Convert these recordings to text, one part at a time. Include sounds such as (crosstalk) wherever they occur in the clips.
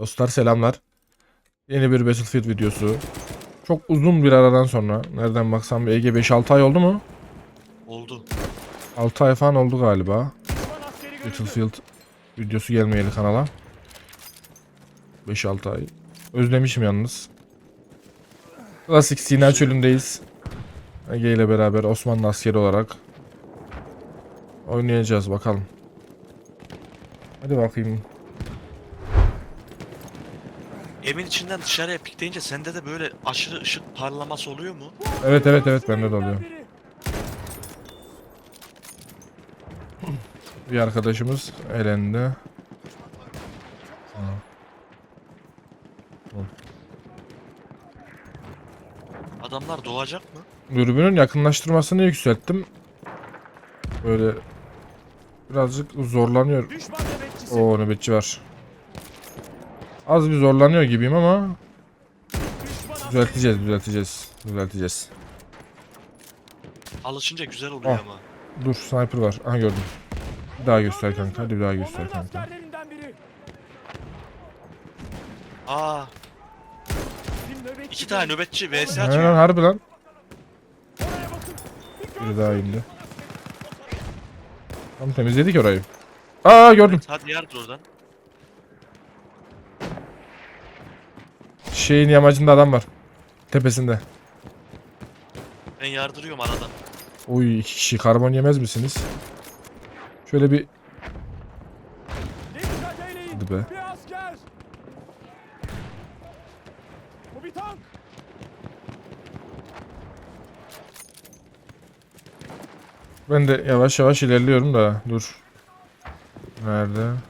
Dostlar selamlar. Yeni bir Battlefield videosu. Çok uzun bir aradan sonra. Nereden baksam bir Ege 5-6 ay oldu mu? Oldu. 6 ay falan oldu galiba. Battlefield videosu gelmeyeli kanala. 5-6 ay. Özlemişim yalnız. Klasik Sina çölündeyiz. Ege ile beraber Osmanlı askeri olarak oynayacağız bakalım. Hadi bakayım. Evin içinden dışarıya pikleyince sende de böyle aşırı ışık parlaması oluyor mu? Evet evet evet bende de oluyor. Bir arkadaşımız elendi. Adamlar doğacak mı? Dürbünün yakınlaştırmasını yükselttim. Böyle birazcık zorlanıyor. O nöbetçi var. Az bir zorlanıyor gibiyim ama düzelteceğiz, düzelteceğiz, düzelteceğiz. Alışınca güzel oluyor Ah. ama. Dur sniper var. Aha gördüm. Bir daha göster kanka. Hadi bir daha göster kanka. Aa, iki tane nöbetçi vs Aynen atıyor. harbi lan. Bakın. Dikkat. Biri daha indi. Tam temizledik orayı. Aa gördüm. Hadi yardır oradan. Şeyin yamacında adam var. Tepesinde. Ben yardırıyorum aradan. Oy iki kişi karbon yemez misiniz? Şöyle bir hadi be. Bir asker. Bu bir tank. Ben de yavaş yavaş ilerliyorum da dur. Nerede?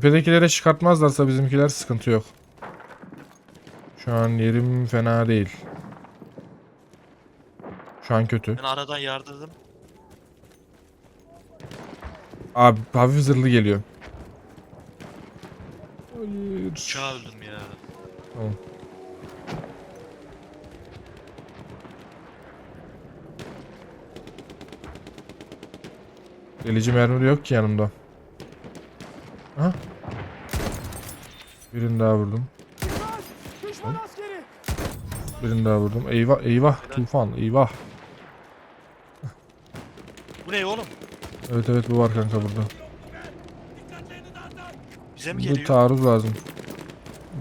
Tepedekilere çıkartmazlarsa bizimkiler sıkıntı yok. Şu an yerim fena değil. Şu an kötü. Ben aradan yardırdım. Abi hafif zırhlı geliyor. Hayır. Uçağa öldüm ya. Tamam. Delici mermi yok ki yanımda. Birini daha vurdum. Dikkat. Düşman askeri. Birini daha vurdum. Eyvah eyvah tufan eyvah. Bu ne oğlum? Evet evet bu var kanka burada. Bize mi Bu geliyor? taarruz lazım.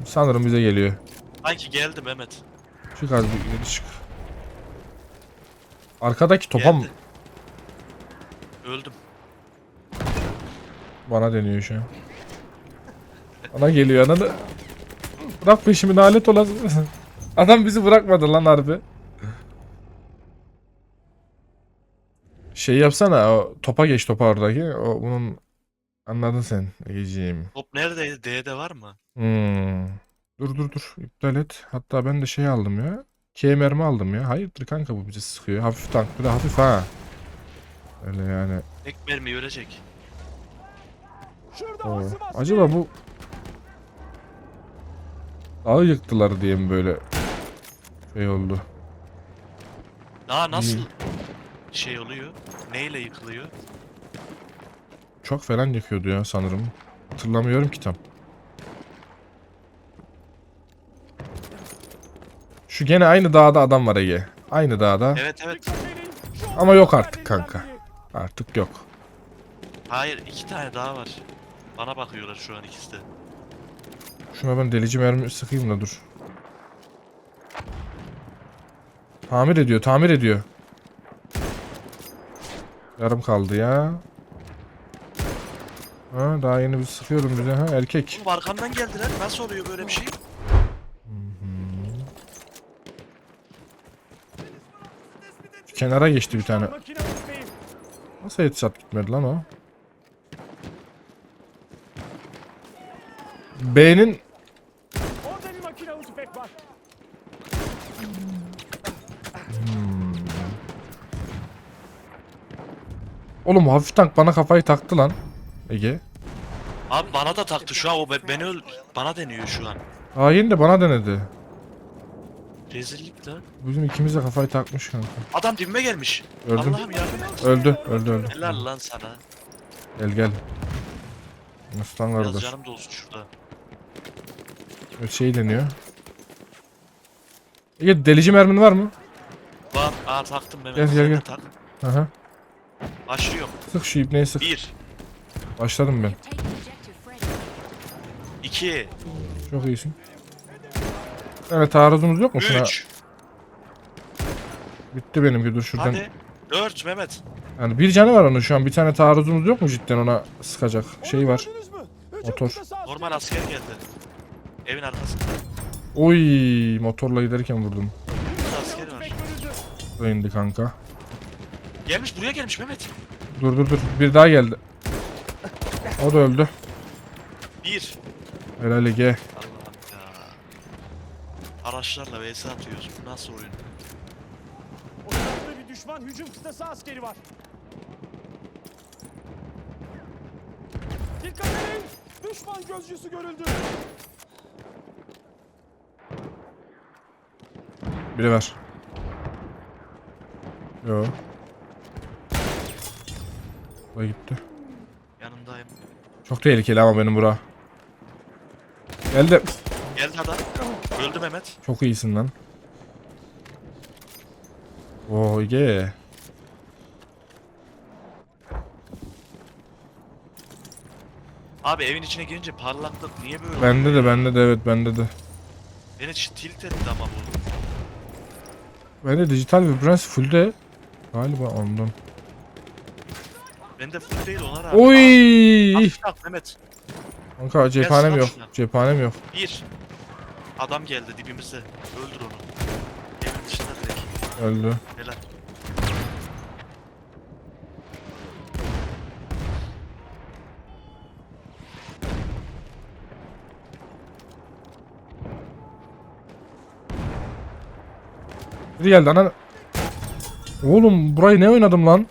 Sanırım bize geliyor. Sanki geldi Mehmet. Çık az bir ileri çık. Arkadaki topa mı? Geldi. Öldüm. Bana deniyor şu an. Bana geliyor ana da. Bırak peşimi alet olasın. (laughs) Adam bizi bırakmadı lan harbi. Şey yapsana o topa geç topa oradaki. O bunun anladın sen Egeciğim. Top neredeydi? D'de var mı? Hmm. Dur dur dur iptal et. Hatta ben de şey aldım ya. K mermi aldım ya. Hayırdır kanka bu bizi sıkıyor. Hafif tank bir de hafif ha. Öyle yani. Tek mermi ölecek. Şurada Oo. Acaba bu Dağı yıktılar diye mi böyle şey oldu? Daha nasıl İyi. şey oluyor? Neyle yıkılıyor? Çok falan yıkıyordu ya sanırım. Hatırlamıyorum ki tam. Şu gene aynı dağda adam var Ege. Aynı dağda. Evet evet. Ama yok artık kanka. Artık yok. Hayır iki tane daha var. Bana bakıyorlar şu an ikisi de. Şuna ben delici mermi sıkayım da dur. Tamir ediyor, tamir ediyor. Yarım kaldı ya. Ha, daha yeni bir sıkıyorum bize ha erkek. Oğlum arkamdan geldiler. Nasıl oluyor böyle bir şey? Şu Kenara geçti bir tane. Nasıl headshot gitmedi lan o? B'nin Oğlum hafif tank bana kafayı taktı lan. Ege. Abi bana da taktı şu an o be- beni öl bana deniyor şu an. Hain de bana denedi. Rezillik lan. Bizim ikimiz de kafayı takmış kanka. Adam dibime gelmiş. Öldüm. Allah'ım yardım et. Öldü, öldü, öldü. Helal lan sana. Gel gel. Mustang Biraz kardeş. canım da olsun şurada. Şey deniyor. Ege delici mermin var mı? Var. Aa taktım Mehmet. Gel, gel, gel. tak. Aha. Başlıyorum. Sık şu ibneyi sık. Bir. Başladım ben. Take objective Freddy. iki, Çok iyisin. Evet taarruzumuz yok mu şuna? Üç. Bitti benimki dur şuradan. Hadi. Dört Mehmet. Yani bir canı var onun şu an. Bir tane taarruzumuz yok mu cidden ona sıkacak? Şey var. Motor. Normal asker geldi. Evin arkasında. Oy motorla giderken vurdum. Burada askeri var. Da indi kanka. Gelmiş buraya gelmiş Mehmet. Dur dur dur. Bir daha geldi. O da öldü. Bir. Helal Ege. Allah'ım ya. Araçlarla vs atıyoruz. Bu nasıl oyun? O tarafta bir düşman hücum kıtası askeri var. Dikkat edin. Düşman gözcüsü görüldü. Biri ver. Yo. Da gitti. Yanındayım. Çok tehlikeli ama benim bura. Geldi. Geldi adam. Öldü Mehmet. Çok iyisin lan. Oo Ege. Abi evin içine girince parlaklık niye böyle? Bende de bende de evet bende de. Beni tilt etti ama bu. Bende dijital vibrans fullde. Galiba ondan. Bende full değil ona rağmen. Oy! Tak Mehmet. Kanka cephanem yok. şuna. Cephanem yok. Bir. Adam geldi dibimize. Öldür onu. Evin dışında direkt. Öldü. Helal. Biri geldi ana. Oğlum burayı ne oynadım lan?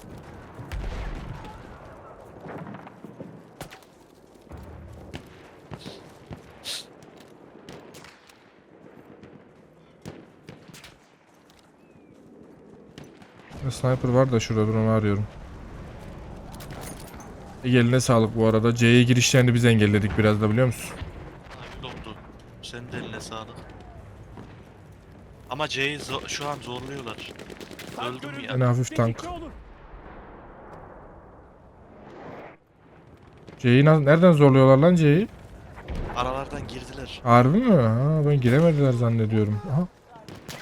Sniper var da şurada dur onu arıyorum. Ege eline sağlık bu arada. C'ye girişlerini biz engelledik biraz da biliyor musun? Abi dondu. Senin de eline sağlık. Ama C'yi şu an zorluyorlar. Öldüm ya. En hafif tank. C'yi nereden zorluyorlar lan C'yi? Aralardan girdiler. Harbi mi? Ha, ben giremediler zannediyorum. Aha.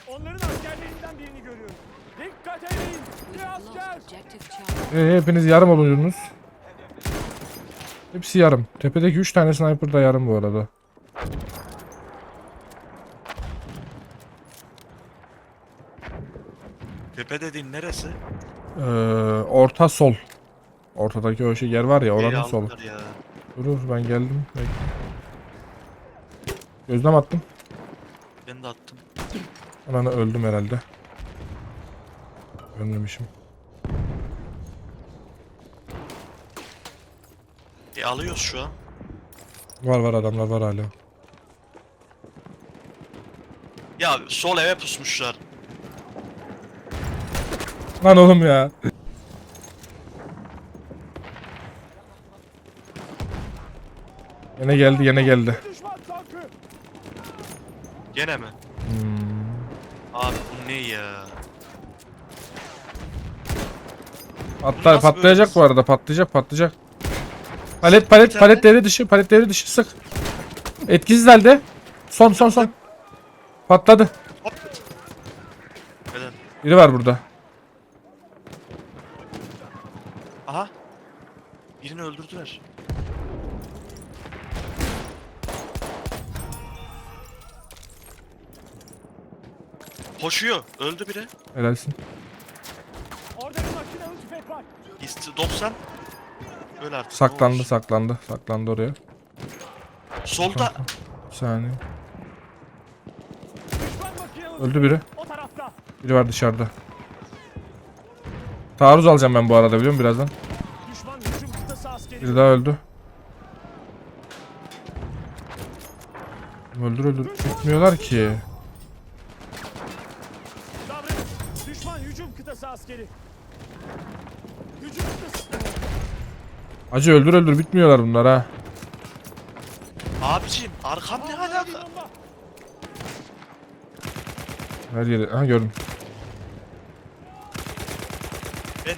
Onların askerlerinden birini görüyorum. Dikkat edin. Bir We've lost asker. objective Charlie. Ee, hepiniz yarım oluyorsunuz. Hepsi yarım. Tepedeki 3 tane sniper da yarım bu arada. Tepe dediğin neresi? Ee, orta sol. Ortadaki o şey yer var ya oranın solu. Ya. Durur ben geldim. Bekle. Gözlem attım. Ben de attım. Ananı öldüm herhalde. Ölmemişim. E alıyoruz şu an. Var var adamlar var hala. Ya sol eve pusmuşlar. Lan oğlum ya. Yine geldi yine geldi. Gene mi? Hmm. Abi bu ne ya? Nasıl patlayacak böyle? bu arada patlayacak patlayacak. Palet palet palet devre dışı palet devre dışı sık. Etkisiz halde. Son son son. Patladı. Biri var burada. Aha. Birini öldürdüler. Koşuyor. Öldü biri. Helalsin. Orada bir makinalı tüfek var. İsti 90. Öl artık. Saklandı saklandı. Saklandı oraya. Solda. Bir saniye. Düşman Öldü biri. o tarafta. Biri var dışarıda. Taarruz alacağım ben bu arada biliyor musun birazdan. Düşman hücum. Biri daha öldü. Öldür öldür. Gitmiyorlar ki. kıtası askeri. Hücum kıtası. Acı öldür öldür bitmiyorlar bunlar ha. Abicim arkam ne alaka? Her yeri. Ha gördüm. Ben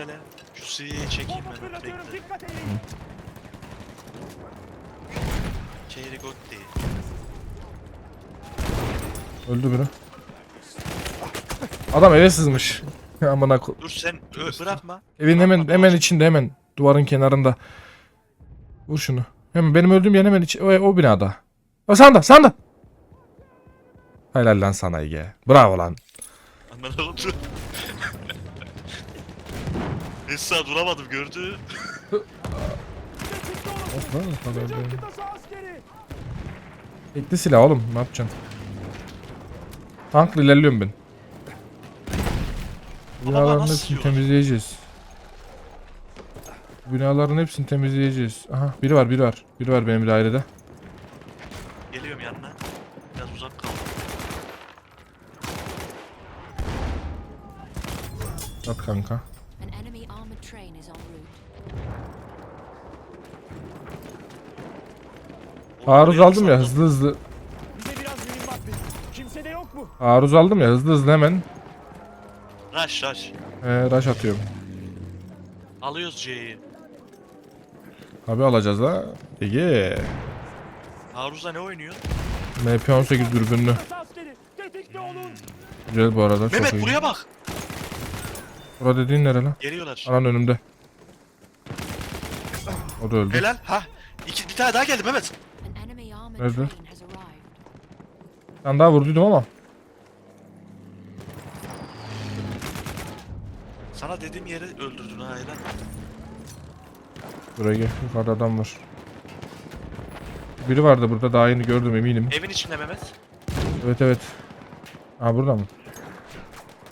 hele. Şu C'yi çekeyim ben. Bekle. Dikkat edin. Keyri Gotti. Öldü biri. Adam eve sızmış. (laughs) Amına ko- Dur sen ö, bırakma. Evin hemen hemen içinde hemen duvarın kenarında. Vur şunu. Hemen benim öldüğüm yer hemen içi, o, o binada. O sanda sanda. Helal lan sana Ege. Bravo lan. Aman oldu. (laughs) Esra duramadım gördü. Olun. Hücum kıtası askeri. Tekli silah oğlum ne yapacaksın? Tankla ilerliyorum ben. Baba Binaların nasıl hepsini yiyor? temizleyeceğiz. Binaların hepsini temizleyeceğiz. Aha biri var biri var. Biri var benim dairede. Geliyorum yanına. Biraz uzak kal. At kanka. Oraya aldım ya hızlı hızlı. Taarruz aldım ya hızlı hızlı hemen. Rush rush. Ee, rush atıyorum. Alıyoruz C'yi. Abi alacağız la. Ege. Taarruz'a ne oynuyor? MP18 dürbünlü. Güzel bu arada çok Mehmet iyi. buraya bak. Bura dediğin nere lan? Geliyorlar. Anan önümde. O da öldü. Helal. Ha. İki, bir tane daha geldi Mehmet. Nerede? Ben daha vurduydum ama. Sana dediğim yeri öldürdün ha helal. Buraya gel. Yukarıda adam var. Biri vardı burada daha yeni gördüm eminim. Evin içinde Mehmet. Evet evet. Ha burada mı?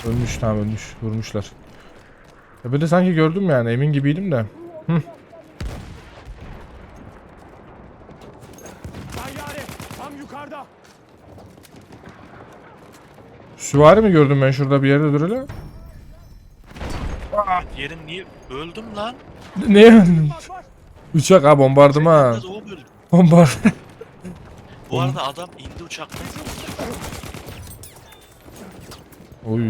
Ölmüş tamam ölmüş. Vurmuşlar. Ya ben de sanki gördüm yani emin gibiydim de. Yukarıda. Süvari mi gördüm ben şurada bir yerde dur hele? Yerin niye öldüm lan? Ne. Uçak ha bombardıman. Biraz o. Bombard. (laughs) Bu arada adam indi uçaktan. Oy.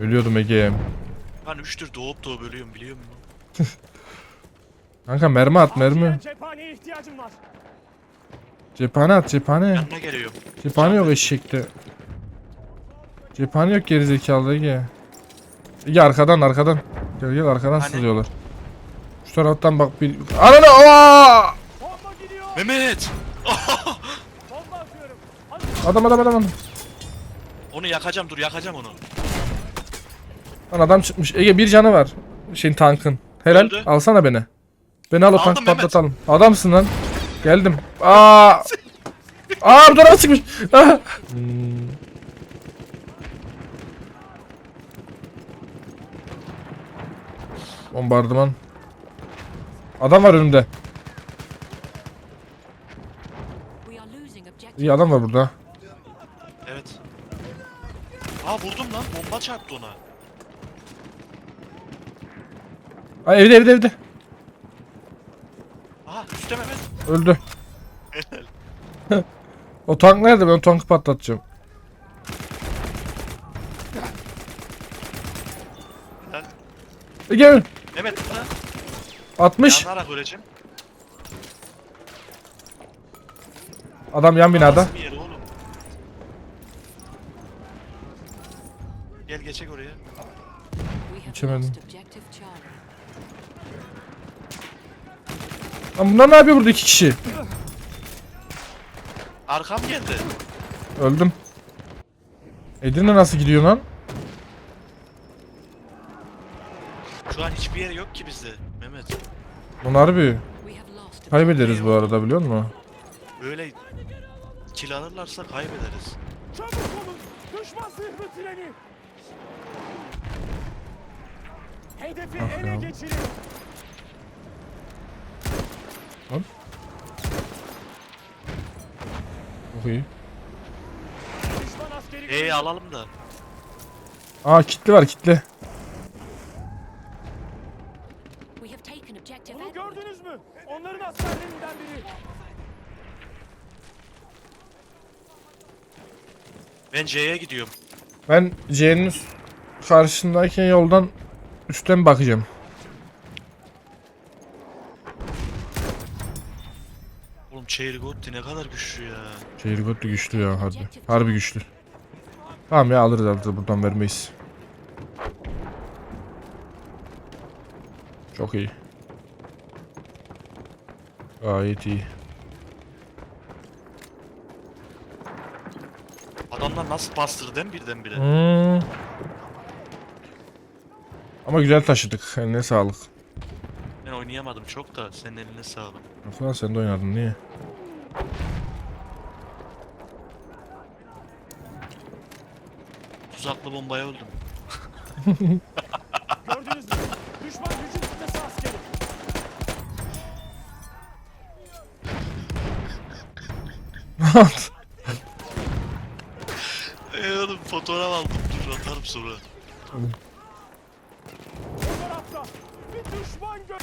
Ölüyordum Ege'm. Ben üçtür doğup doğup ölüyorum biliyor musun? (laughs) Kanka mermi at mermi. Cephaneye ihtiyacım var. Cephane at cephane. Yanına geliyorum. Cephane yok eşekte. Cephane yok gerizekalı Ege. Ege arkadan arkadan. Gel gel arkadan Hani? sızıyorlar. Şu taraftan bak bir... Ananı aa! Bomba gidiyor. Mehmet! Bomba atıyorum. Hadi Adam adam adam adam. Onu yakacağım dur yakacağım onu. Lan adam çıkmış. Ege bir canı var. Şeyin tankın. Helal. Öldü. Alsana beni. Beni al o tankı Mehmet. patlatalım. Adamsın lan. Geldim. Aa! (laughs) Aa bu tarafa çıkmış. Ah! Hmm. Bombardıman. Adam var önümde. İyi adam var burada. Evet. Aa vurdum lan bomba çarptı ona. Ay evde evde evde. Aha üstte Mehmet. Öldü. (laughs) o tank nerede? Ben o tankı patlatacağım. Helal. Ege öl. Mehmet burada. 60. Yanarak öleceğim. Adam yan binada. Nasıl bir yer oğlum? Gel geçek oraya. Geçemedim. Lan bunlar ne yapıyor burada iki kişi? Arkam geldi. Öldüm. Edirne nasıl gidiyor lan? Şu an hiçbir yer yok ki bizde. Mehmet. Bunlar bir kaybederiz bu arada biliyor musun? Böyle kill alırlarsa kaybederiz. çabuk olun. Düşman zırhlı treni. Hedefi Ah ele ya. geçirin. Çok iyi. Düşman askeri E'yi alalım da. Aa kitli var kitli. We have taken objective Edward. gördünüz mü? Onların askerlerinden biri. Ben C'ye gidiyorum. Ben C'nin karşısındaki yoldan üstten bakacağım. Oğlum Çeyrigotti ne kadar güçlü ya. Çeyirgotlu güçlü ya harbi. Harbi güçlü. Tamam ya alırız alırız buradan vermeyiz. Çok iyi. Gayet iyi. Adamlar nasıl bastırdı değil mi birdenbire? Hmm. Ama güzel taşıdık. Eline sağlık. Ben oynayamadım çok da senin eline sağlık. Yok lan sen de oynadın niye? Tuzaklı bombaya öldüm. (laughs) Gördünüz mü? Düşman gücün kıtası askeri. Eee oğlum fotoğraf aldım dur atarım sonra. Düşman gö...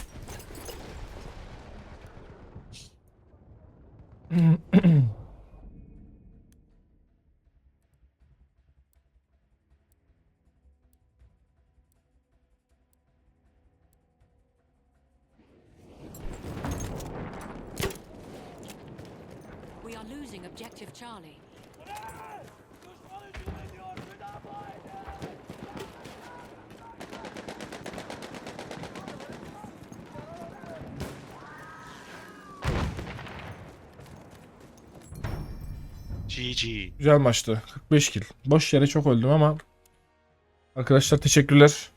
GG. Güzel maçtı. 45 kill. Boş yere çok öldüm ama arkadaşlar teşekkürler.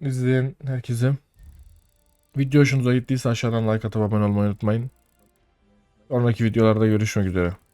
İzleyen herkese. Video hoşunuza gittiyse aşağıdan like atıp abone olmayı unutmayın. Sonraki videolarda görüşmek üzere.